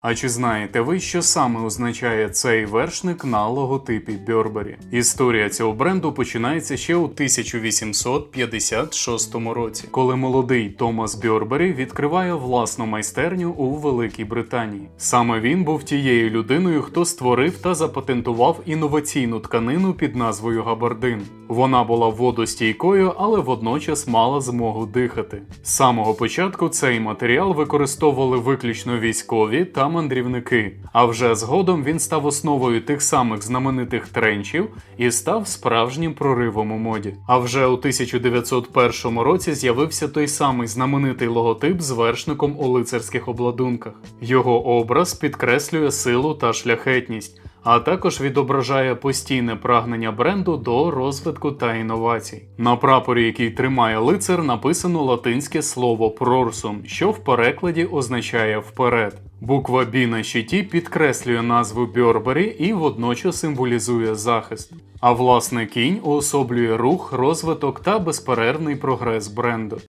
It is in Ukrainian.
А чи знаєте ви, що саме означає цей вершник на логотипі Burberry? Історія цього бренду починається ще у 1856 році, коли молодий Томас Бьорбері відкриває власну майстерню у Великій Британії. Саме він був тією людиною, хто створив та запатентував інноваційну тканину під назвою габардин. Вона була водостійкою, але водночас мала змогу дихати. З самого початку цей матеріал використовували виключно військові та мандрівники. А вже згодом він став основою тих самих знаменитих тренчів і став справжнім проривом у моді. А вже у 1901 році з'явився той самий знаменитий логотип з вершником у лицарських обладунках. Його образ підкреслює силу та шляхетність а також відображає постійне прагнення бренду до розвитку та інновацій. На прапорі, який тримає лицар, написано латинське слово прорсум, що в перекладі означає вперед. Буква Бі на щиті підкреслює назву Бьорбері і водночас символізує захист. А власне кінь уособлює рух, розвиток та безперервний прогрес бренду.